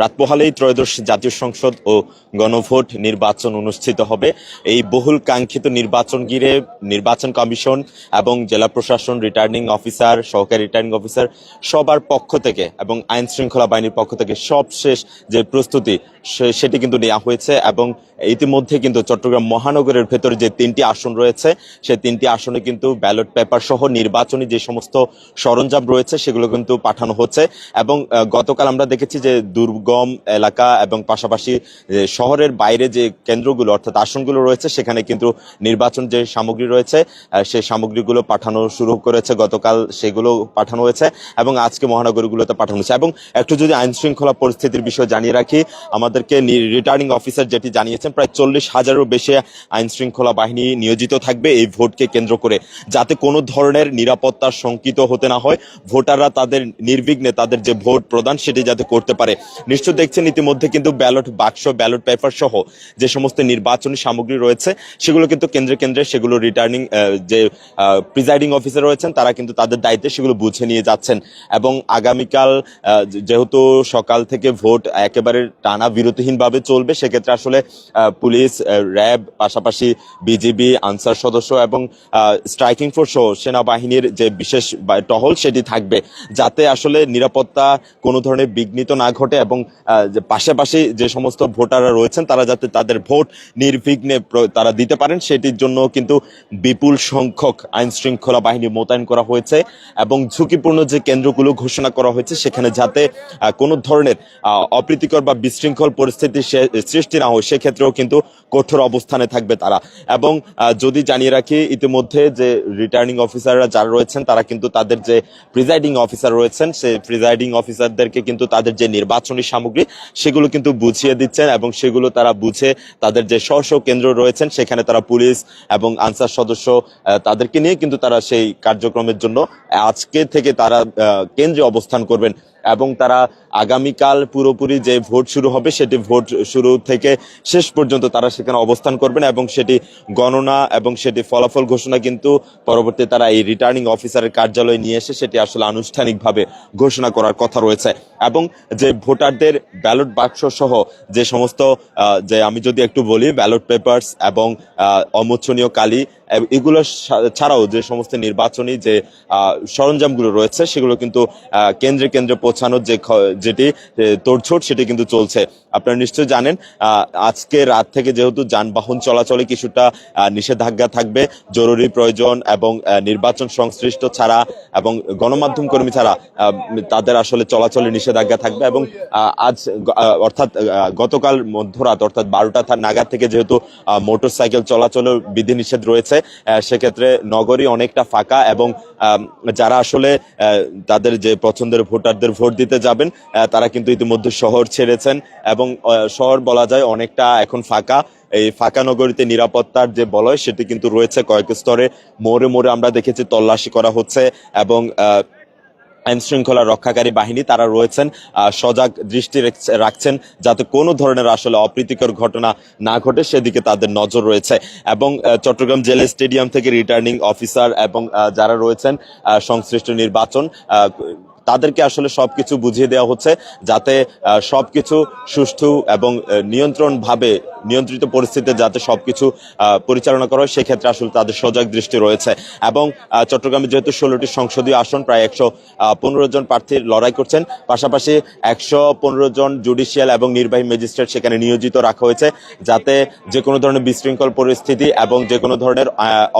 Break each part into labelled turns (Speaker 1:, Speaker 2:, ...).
Speaker 1: রাত পোহালেই ত্রয়োদশ জাতীয় সংসদ ও গণভোট নির্বাচন অনুষ্ঠিত হবে। এই বহুল কাঙ্ক্ষিত নির্বাচন ঘিরে নির্বাচন কমিশন এবং জেলা প্রশাসন, রিটার্নিং অফিসার, সহকারী রিটার্নিং অফিসার সবার পক্ষ থেকে এবং আইন শৃঙ্খলা বাহিনীর পক্ষ থেকে সবশেষ যে প্রস্তুতি সেটি কিন্তু নেওয়া হয়েছে এবং ইতিমধ্যে কিন্তু চট্টগ্রাম মহানগরের ভেতরে যে তিনটি আসন রয়েছে সেই তিনটি আসনে কিন্তু ব্যালট পেপার সহ নির্বাচনী যে সমস্ত সরঞ্জাম রয়েছে সেগুলো কিন্তু পাঠানো হচ্ছে এবং গতকাল আমরা দেখেছি যে দুর্গম এলাকা এবং পাশাপাশি শহরের বাইরে যে কেন্দ্রগুলো অর্থাৎ আসনগুলো রয়েছে সেখানে কিন্তু নির্বাচন যে সামগ্রী রয়েছে সেই সামগ্রীগুলো পাঠানো শুরু করেছে গতকাল, সেগুলো পাঠানো হয়েছে এবং আজকে মহানগরগুলোতে পাঠানো হয়েছে। এবং একটু যদি আইনশৃঙ্খলা পরিস্থিতির বিষয়ে জানিয়ে রাখি আমাদেরকে রিটার্নিং অফিসার যেটি জানিয়েছেন, প্রায় চল্লিশ হাজারেরও বেশি আইন শৃঙ্খলা বাহিনী নিয়োজিত থাকবে এই ভোটকে কেন্দ্র করে, যাতে কোনো ধরনের নিরাপত্তা শঙ্কিত হতে না হয়। ভোটাররা তাদের নির্বিঘ্নে তাদের যে ভোট প্রদান, সেটি যাতে করতে পারে। নিশ্চয় দেখছেন ইতিমধ্যে কিন্তু ব্যালট বাক্স, ব্যালট পেপার সহ যে সমস্ত নির্বাচনী সামগ্রী রয়েছে, সেগুলো কিন্তু কেন্দ্রে কেন্দ্রে সেগুলো রিটার্নিং যে প্রিজাইডিং অফিসার রয়েছেন, তারা কিন্তু তাদের দায়িত্বে সেগুলো বুঝে নিয়ে যাচ্ছেন। এবং আগামীকাল যেহেতু সকাল থেকে ভোট একেবারে টানা বিরতিহীনভাবে চলবে, সেক্ষেত্রে আসলে পুলিশ র্যাব, পাশাপাশি বিজিবি, আনসার সদস্য এবং স্ট্রাইকিং ফোর্স সহ সেনাবাহিনীর যে বিশেষ টহল সেটি থাকবে, যাতে আসলে নিরাপত্তা কোনো ধরনের বিঘ্নিত না ঘটে এবং পাশাপাশি যে সমস্ত ভোটাররা রয়েছেন, তারা যাতে তাদের ভোট নির্বিঘ্নে তারা দিতে পারেন, সেটির জন্য কিন্তু বিপুল সংখ্যক আইন শৃঙ্খলা বাহিনী মোতায়েন করা হয়েছে এবং ঝুঁকিপূর্ণ যে কেন্দ্রগুলো ঘোষণা করা হয়েছে, সেখানে যাতে কোনো ধরনের অপ্রীতিকর বা বিশৃঙ্খল পরিস্থিতি সে- সৃষ্টি না হয় সেক্ষেত্রেও কিন্তু কঠোর অবস্থানে থাকবে তারা। এবং যদি জানিয়ে রাখি, ইতিমধ্যে যে রিটার্নিং অফিসাররা যারা রয়েছেন, তারা কিন্তু তাদের যে প্রিজাইডিং অফিসার রয়েছেন, সেই প্রিজাইডিং অফিসারদেরকে কিন্তু তাদের যে নির্বাচনী সামগ্রী, সেগুলো কিন্তু বুঝিয়ে দিচ্ছেন এবং সেগুলো তারা বুঝে তাদের যে স্ব স্ব কেন্দ্র রয়েছেন, সেখানে তারা পুলিশ এবং আনসার সদস্য তাদেরকে নিয়ে কিন্তু তারা সেই কার্যক্রমের জন্য আজকে থেকে তারা কেন্দ্রে অবস্থান করবেন। এবং তারা আগামীকাল পুরোপুরি যে ভোট শুরু হবে সেটি ভোট শুরু থেকে শেষ পর্যন্ত তারা সেখানে অবস্থান করবেন এবং সেটি গণনা এবং সেটি ফলাফল ঘোষণা কিন্তু পরবর্তী তারা এই রিটার্নিং অফিসারের কার্যালয়ে নিয়ে এসে সেটি আসলে আনুষ্ঠানিকভাবে ঘোষণা করার কথা রয়েছে। এবং যে ভোটারদের ব্যালট বাক্স সহ যে সমস্ত যে আমি যদি একটু বলি ব্যালট পেপারস এবং অমোচনীয় কালি এগুলো ছাড়াও যে সমস্ত নির্বাচনী যে সরঞ্জামগুলো রয়েছে, সেগুলো কিন্তু কেন্দ্রে কেন্দ্রে পৌঁছানোর যে যেটি তোড়জোড় সেটি কিন্তু চলছে। আপনারা নিশ্চয়ই জানেন আজকে রাত থেকে যেহেতু যানবাহন চলাচলে কিছুটা নিষেধাজ্ঞা থাকবে, জরুরি প্রয়োজন এবং নির্বাচন সংশ্লিষ্ট ছাড়া এবং গণমাধ্যম কর্মী ছাড়া তাদের আসলে চলাচলে নিষেধাজ্ঞা থাকবে এবং আজ অর্থাৎ গতকাল মধ্যরাত, অর্থাৎ বারোটা নাগাদ থেকে যেহেতু মোটর সাইকেল চলাচলের বিধিনিষেধ রয়েছে আহ, সেক্ষেত্রে নগরী অনেকটা ফাঁকা এবং যারা আসলে তাদের যে পছন্দের ভোটারদের ভোট দিতে যাবেন তারা কিন্তু ইতিমধ্যে শহর ছেড়েছেন এবং শহর বলা যায় অনেকটা এখন ফাঁকা। এই ফাঁকা নগরীতে নিরাপত্তার যে বলয় সেটি কিন্তু রয়েছে কয়েক স্তরে। মোড়ে মোড়ে আমরা দেখেছি তল্লাশি করা হচ্ছে এবং আইন শৃঙ্খলা রক্ষাকারী বাহিনী তারা রয়েছেন সজাগ দৃষ্টি রেখছে- রাখছেন যাতে কোনো ধরনের আসলে অপ্রীতিকর ঘটনা না ঘটে, সেদিকে তাদের নজর রয়েছে। এবং চট্টগ্রাম জেলা স্টেডিয়াম থেকে রিটার্নিং অফিসার এবং যারা রয়েছেন সংশ্লিষ্ট নির্বাচন তাদেরকে আসলে সবকিছু বুঝিয়ে দেওয়া হচ্ছে যাতে সবকিছু সুষ্ঠু এবং নিয়ন্ত্রণ ভাবে নিয়ন্ত্রিত পরিস্থিতিতে যাতে সবকিছু পরিচালনা করা হয়, সেক্ষেত্রে আসলে তাদের সজাগ দৃষ্টি রয়েছে। এবং চট্টগ্রামে যেহেতু ষোলোটি সংসদীয় আসন, প্রায় একশো পনেরো জন প্রার্থীর লড়াই করছেন, পাশাপাশি একশো পনেরো জন জুডিশিয়াল এবং নির্বাহী ম্যাজিস্ট্রেট সেখানে নিয়োজিত রাখা হয়েছে, যাতে যে কোনো ধরনের বিশৃঙ্খল পরিস্থিতি এবং যে কোনো ধরনের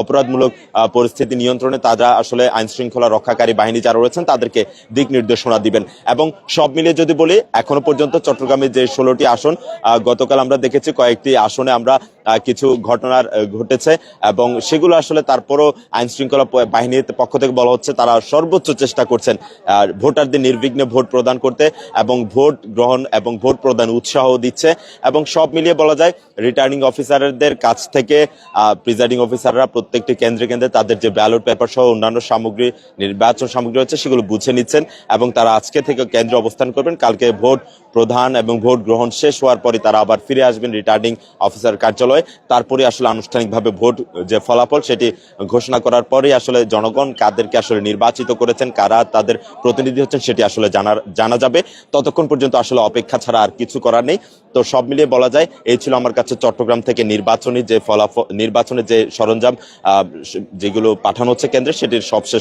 Speaker 1: অপরাধমূলক পরিস্থিতি নিয়ন্ত্রণে তারা আসলে আইন শৃঙ্খলা রক্ষাকারী বাহিনী যারা রয়েছেন, তাদেরকে দিক নির্দেশনা দিবেন। এবং সব মিলিয়ে যদি বলি, এখনও পর্যন্ত চট্টগ্রামে যে ষোলোটি আসন গতকাল আমরা দেখেছি কয়েকটি আসনে আমরা কিছু ঘটনার ঘটেছে এবং সেগুলো আসলে তারপরও আইন শৃঙ্খলা বাহিনীর পক্ষ থেকে বলা হচ্ছে তারা সর্বোচ্চ চেষ্টা করছেন ভোটারদের নির্বিঘ্নে ভোট প্রদান করতে এবং ভোট গ্রহণ এবং ভোট প্রদান উৎসাহ দিচ্ছে এবং সব মিলিয়ে বলা যায় রিটার্নিং অফিসারদের কাছ থেকে প্রিজাইডিং অফিসাররা প্রত্যেকটি কেন্দ্রে কেন্দ্রে তাদের যে ব্যালট পেপার সহ অন্যান্য সামগ্রী, নির্বাচন সামগ্রী রয়েছে সেগুলো বুঝে নিচ্ছেন। এবং তারা আজকে থেকে কেন্দ্রে অবস্থান করবেন। কালকে ভোট প্রধান এবং ভোট গ্রহণ শেষ হওয়ার পরে তারা আবার ফিরে আসবেন রিটার্নিং অফিসার কার্যালয়ে। তারপরে আসলে আনুষ্ঠানিকভাবে ভোট যে ফলাফল সেটি ঘোষণা করার পরেই আসলে জনগণ কাদেরকে আসলে নির্বাচিত করেছেন, কারা তাদের প্রতিনিধি হচ্ছেন সেটি আসলে জানার, জানা যাবে। ততক্ষণ পর্যন্ত আসলে অপেক্ষা ছাড়া আর কিছু করার নেই। তো সব মিলিয়ে বলা যায়, এই ছিল আমার কাছে চট্টগ্রাম থেকে নির্বাচনী যে ফলাফল নির্বাচনের যে সরঞ্জাম যেগুলো পাঠানো হচ্ছে কেন্দ্রে, সেটির সবশেষ